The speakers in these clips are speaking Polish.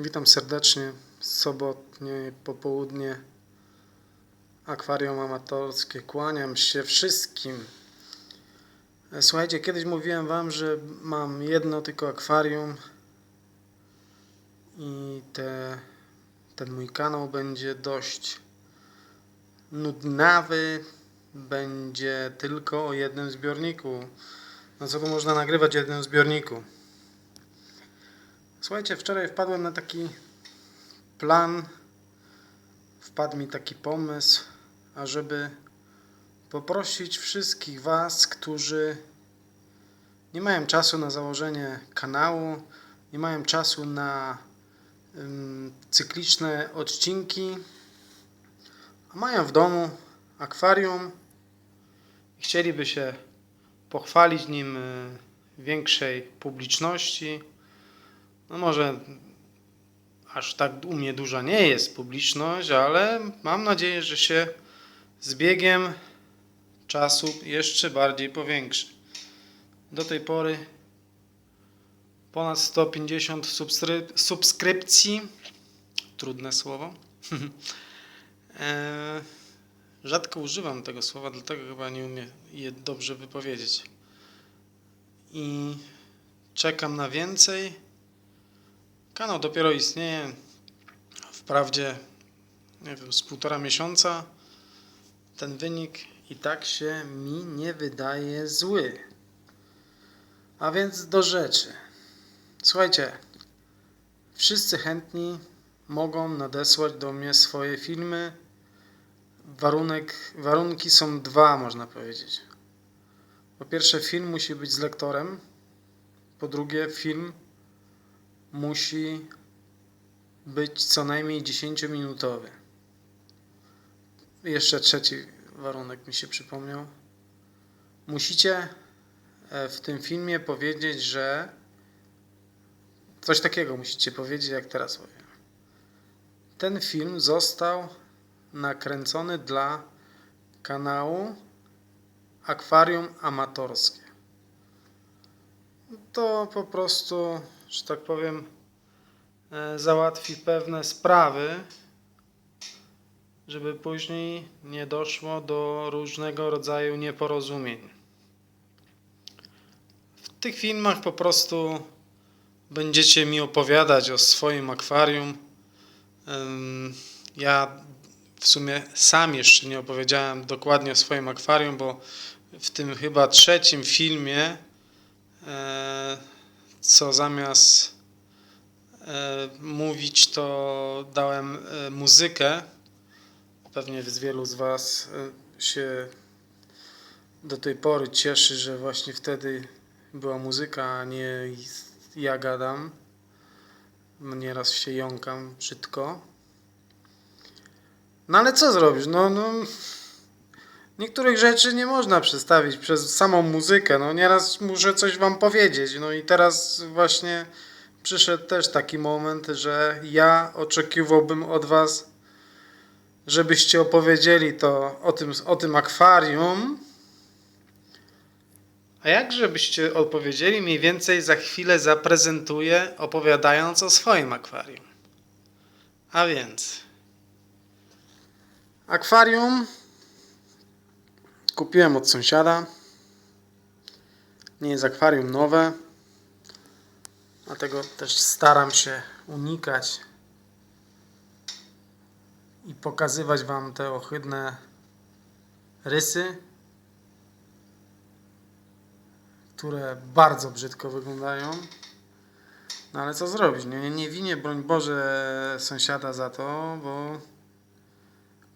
Witam serdecznie. Sobotnie popołudnie. Akwarium amatorskie. Kłaniam się wszystkim. Słuchajcie, kiedyś mówiłem Wam, że mam jedno tylko akwarium i te, ten mój kanał będzie dość nudnawy. Będzie tylko o jednym zbiorniku. No co można nagrywać jednym zbiorniku? Słuchajcie, wczoraj wpadłem na taki plan, wpadł mi taki pomysł, ażeby poprosić wszystkich Was, którzy nie mają czasu na założenie kanału, nie mają czasu na cykliczne odcinki, a mają w domu akwarium i chcieliby się pochwalić nim y, większej publiczności. No może aż tak u mnie duża nie jest publiczność, ale mam nadzieję, że się z biegiem czasu jeszcze bardziej powiększy. Do tej pory ponad 150 subskryp- subskrypcji. Trudne słowo. E, Rzadko używam tego słowa, dlatego chyba nie umiem je dobrze wypowiedzieć. I czekam na więcej. Kanał dopiero istnieje wprawdzie nie wiem, z półtora miesiąca. Ten wynik i tak się mi nie wydaje zły. A więc do rzeczy. Słuchajcie, wszyscy chętni mogą nadesłać do mnie swoje filmy. Warunek, warunki są dwa, można powiedzieć. Po pierwsze, film musi być z lektorem. Po drugie, film musi być co najmniej 10-minutowy. Jeszcze trzeci warunek mi się przypomniał. Musicie e, w tym filmie powiedzieć, że coś takiego musicie powiedzieć, jak teraz powiem. Ten film został nakręcony dla kanału Akwarium Amatorskie. To po prostu, że tak powiem, e, załatwi pewne sprawy, żeby później nie doszło do różnego rodzaju nieporozumień. W tych filmach po prostu będziecie mi opowiadać o swoim akwarium. Ja w sumie sam jeszcze nie opowiedziałem dokładnie o swoim akwarium, bo w tym chyba trzecim filmie, e, co zamiast e, mówić, to dałem e, muzykę. Pewnie wielu z Was e, się do tej pory cieszy, że właśnie wtedy była muzyka, a nie ja gadam. Nieraz się jąkam brzydko. No ale co zrobisz? No, no, niektórych rzeczy nie można przedstawić przez samą muzykę. No nieraz muszę coś wam powiedzieć. No i teraz właśnie przyszedł też taki moment, że ja oczekiwałbym od was, żebyście opowiedzieli to o tym, o tym akwarium. A jak żebyście opowiedzieli mniej więcej za chwilę zaprezentuję, opowiadając o swoim akwarium. A więc akwarium kupiłem od sąsiada. Nie jest akwarium nowe. Dlatego też staram się unikać i pokazywać Wam te ohydne rysy, które bardzo brzydko wyglądają. No ale co zrobić? Nie, nie, winię, broń Boże, sąsiada za to, bo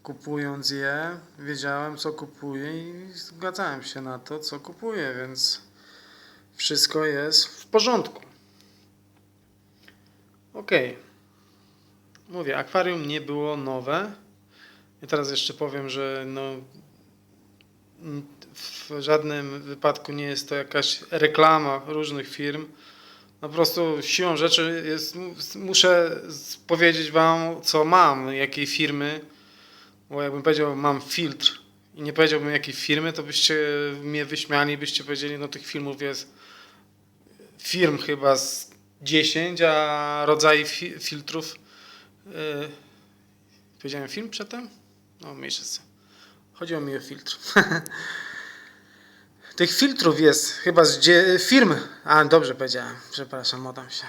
kupując je, wiedziałem co kupuję i zgadzałem się na to, co kupuję, więc wszystko jest w porządku. Okej. Mówię, akwarium nie było nowe. I teraz jeszcze powiem, że no, w żadnym wypadku nie jest to jakaś reklama różnych firm. No po prostu siłą rzeczy jest, muszę powiedzieć Wam, co mam, jakiej firmy. Bo jakbym powiedział, mam filtr i nie powiedziałbym jakiej firmy, to byście mnie wyśmiali, byście powiedzieli, no tych filmów jest firm chyba z 10, a rodzaj fi- filtrów. Yy, powiedziałem film przedtem? No, mniejsze z. Chodziło mi o filtr. Tych filtrów jest chyba z firm. A, dobrze powiedziałem. Przepraszam, modam się.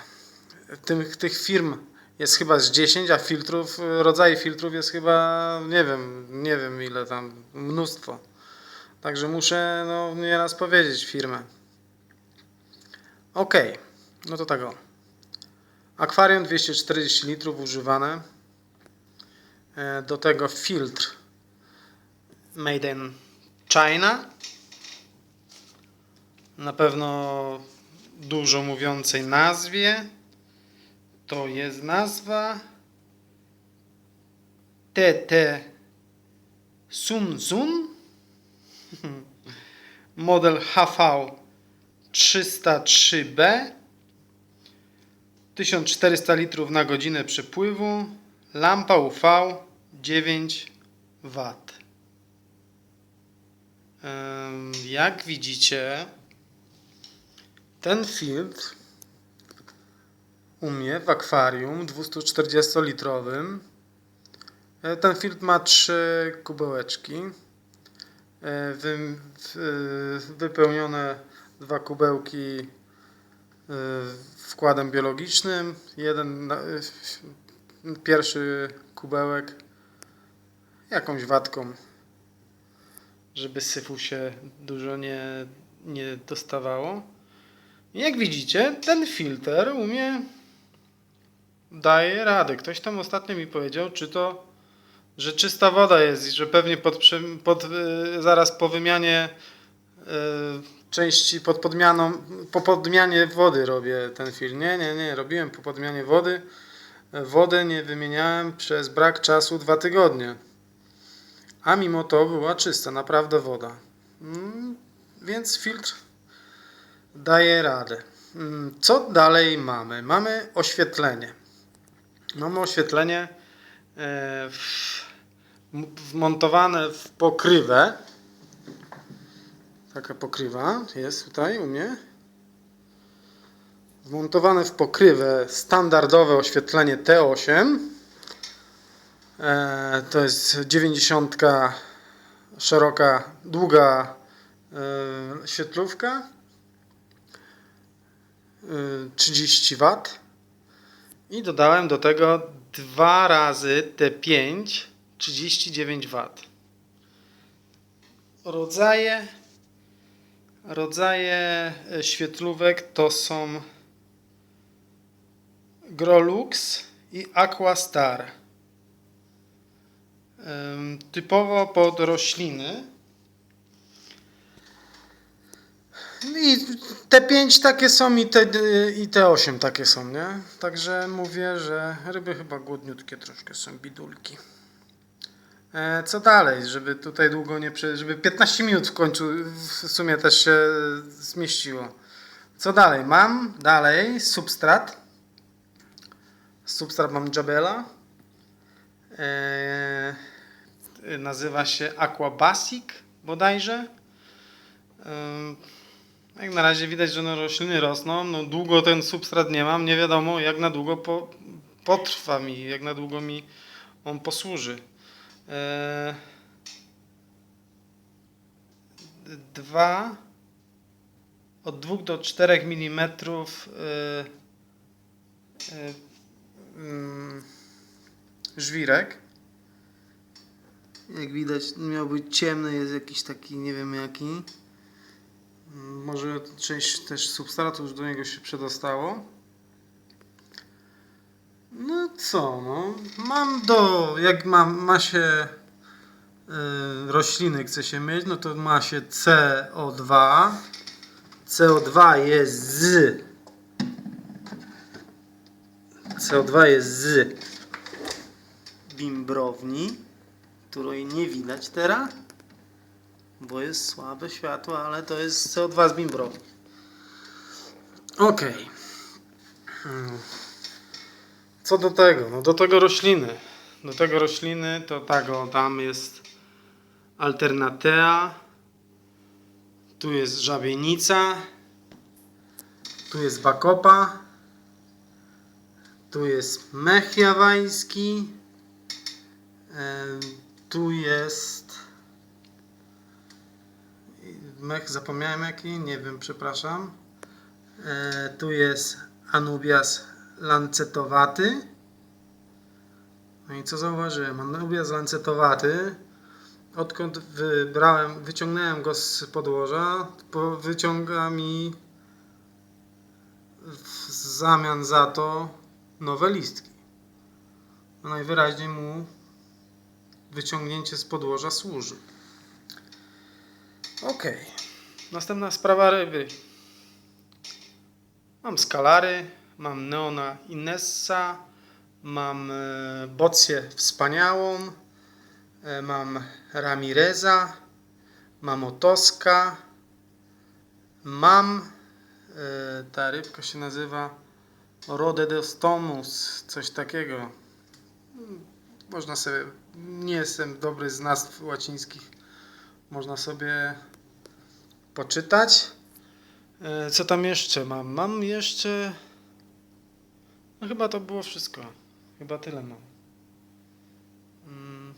Tych, tych firm jest chyba z 10, a filtrów, rodzajów filtrów jest chyba, nie wiem, nie wiem ile tam, mnóstwo. Także muszę, no, nieraz powiedzieć firmę. Ok, no to tak o. Akwarium 240 litrów używane. E, Do tego filtr made in China. Na pewno dużo mówiącej nazwie. To jest nazwa TT Sun Sun. Model HV 303B. 1400 litrów na godzinę przepływu. Lampa UV 9 W. Jak widzicie, ten filtr u mnie w akwarium 240-litrowym. E, Ten filtr ma trzy kubełeczki. E, w- wypełnione dwa kubełki e, wkładem biologicznym. Jeden e, pierwszy kubełek jakąś watką, żeby syfu się dużo nie, nie dostawało. Jak widzicie, ten filtr u mnie daje radę. Ktoś tam ostatnio mi powiedział, czy to, że czysta woda jest i że pewnie pod, pod, y, zaraz po wymianie y, części, pod podmianą, po podmianie wody robię ten film. Nie, nie, nie, robiłem po podmianie wody. Wodę nie wymieniałem przez brak czasu dwa tygodnie. A mimo to była czysta, naprawdę woda. Mm, Więc filtr daje radę. Mm, Co dalej mamy? Mamy oświetlenie. Mamy oświetlenie e, wmontowane w pokrywę. Taka pokrywa jest tutaj u mnie. Wmontowane w pokrywę standardowe oświetlenie T8. E, To jest 90 szeroka, długa e, świetlówka. Y, 30 W i dodałem do tego dwa razy T5 39 W. Rodzaje rodzaje e, świetlówek to są Grolux i Aquastar. Typowo pod rośliny. I te 5 takie są i te, i te 8 takie są, nie? Także mówię, że ryby chyba głodniutkie troszkę są, bidulki. E, co dalej, żeby tutaj długo nie prze... żeby 15 minut w końcu w sumie też się zmieściło. Co dalej? Mam dalej substrat. Substrat mam Jabela. E, nazywa się Aqua Basic bodajże. Ym, jak na razie widać, że no rośliny rosną. No długo ten substrat nie mam. Nie wiadomo jak na długo po, potrwa mi, jak na długo mi on posłuży. E, dwa od 2 do 4 mm e, e, mm, żwirek. Jak widać miał być ciemny, jest jakiś taki nie wiem jaki. Może część też substratu już do niego się przedostało. No co, no. Mam do, jak ma, ma się y, rośliny, chce się mieć, no to ma się CO2. CO2 jest z. CO2 jest z bimbrowni, której nie widać teraz, bo jest słabe światło, ale to jest CO2 z bimbrowni. Okej. Hmm. Co do tego? No do tego rośliny. Do tego rośliny to tak, o, tam jest alternatea, tu jest żabienica, tu jest bakopa, Tu jest mech jawański. Tu jest. Mech zapomniałem jaki, nie wiem, przepraszam. E, Tu jest Anubias lancetowaty. No i co zauważyłem? Anubias lancetowaty. Odkąd wybrałem, wyciągnąłem go z podłoża, po- wyciąga mi w zamian za to nowe listki. No najwyraźniej mu wyciągnięcie z podłoża służy. Ok. Następna sprawa ryby. Mam skalary, mam Neona Inessa, mam e, Bocję Wspaniałą, e, mam Ramireza, mam Otoska, mam e, ta rybka się nazywa Rodedostomus, coś takiego. Mm, Można sobie, nie jestem dobry z nazw łacińskich, można sobie poczytać. E, Co tam jeszcze mam? Mam jeszcze. No chyba to było wszystko. Chyba tyle mam. Mm.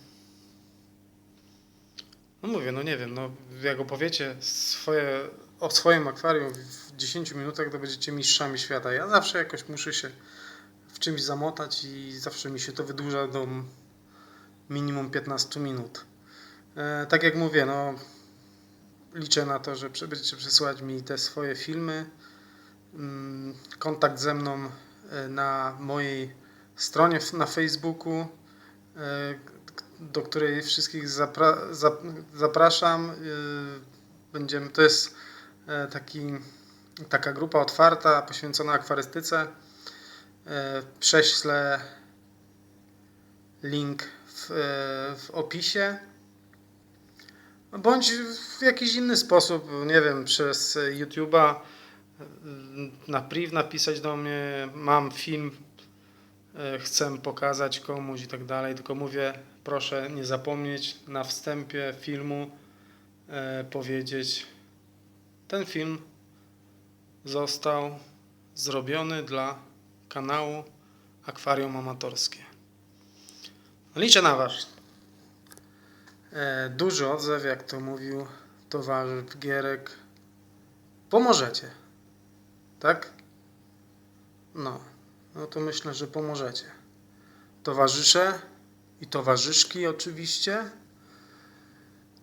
No mówię, no nie wiem, no jak opowiecie swoje, o swoim akwarium w 10 minutach, to będziecie mistrzami świata. Ja zawsze jakoś muszę się w czymś zamotać i zawsze mi się to wydłuża do minimum 15 minut. E, tak jak mówię, no liczę na to, że będziecie przesyłać mi te swoje filmy. Mm, Kontakt ze mną e, na mojej stronie na Facebooku, e, do której wszystkich zapra- zap- zapraszam. Będziemy, to jest taki, taka grupa otwarta poświęcona akwarystyce. Prześlę link w, w opisie bądź w jakiś inny sposób, nie wiem, przez YouTube'a na priv napisać do mnie, mam film, e, chcę pokazać komuś i tak dalej, tylko mówię, proszę nie zapomnieć na wstępie filmu e, powiedzieć, ten film został zrobiony dla kanału Akwarium Amatorskie. Liczę na Was. E, duży odzew, jak to mówił towarzysz Gierek. Pomożecie. Tak? No. No to myślę, że pomożecie. Towarzysze i towarzyszki oczywiście.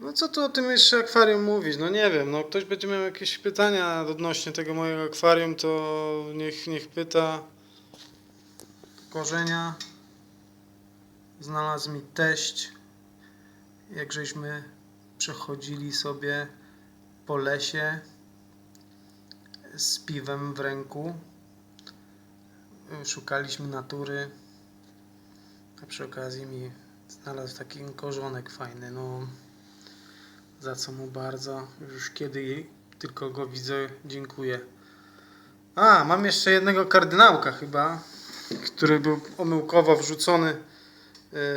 No co tu o tym jeszcze akwarium mówić? No nie wiem, no ktoś będzie miał jakieś pytania odnośnie tego mojego akwarium, to niech, niech pyta. Korzenia znalazł mi teść jak żeśmy przechodzili sobie po lesie z piwem w ręku. Szukaliśmy natury. A przy okazji mi znalazł taki korzonek fajny. No, za co mu bardzo. Już kiedy tylko go widzę, dziękuję. A, mam jeszcze jednego kardynałka chyba, który był omyłkowo wrzucony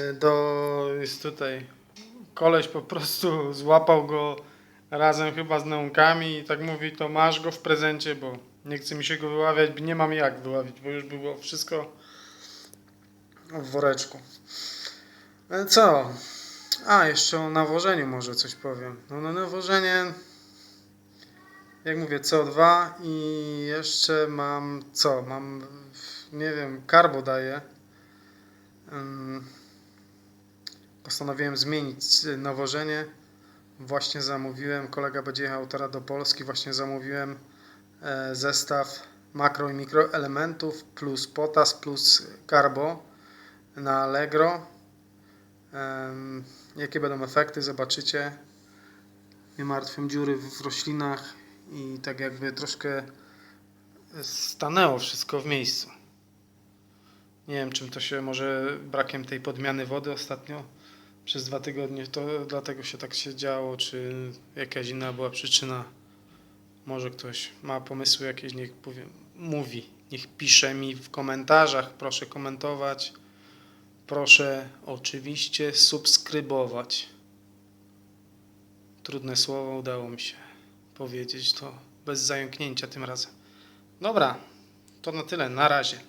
y, do. Jest tutaj koleś po prostu złapał go razem chyba z neonkami i tak mówi, to masz go w prezencie, bo nie chce mi się go wyławiać, bo nie mam jak wyławić, bo już było wszystko w woreczku. E, Co? A, jeszcze o nawożeniu może coś powiem. No, no nawożenie, jak mówię, CO2 i jeszcze mam co? Mam, nie wiem, karbo daję. Ym, postanowiłem zmienić nawożenie. Właśnie zamówiłem, kolega będzie jechał teraz do Polski, właśnie zamówiłem e, zestaw makro i mikroelementów plus potas plus carbo na Allegro. Jakie będą efekty, zobaczycie. Nie martwią dziury w roślinach i tak jakby troszkę stanęło wszystko w miejscu. Nie wiem, czym to się może brakiem tej podmiany wody ostatnio przez dwa tygodnie, to dlatego się tak się działo, czy jakaś inna była przyczyna. Może ktoś ma pomysły jakieś, niech powie, mówi, niech pisze mi w komentarzach, proszę komentować. Proszę oczywiście subskrybować. Trudne słowo udało mi się powiedzieć to bez zająknięcia tym razem. Dobra, to na tyle, na razie.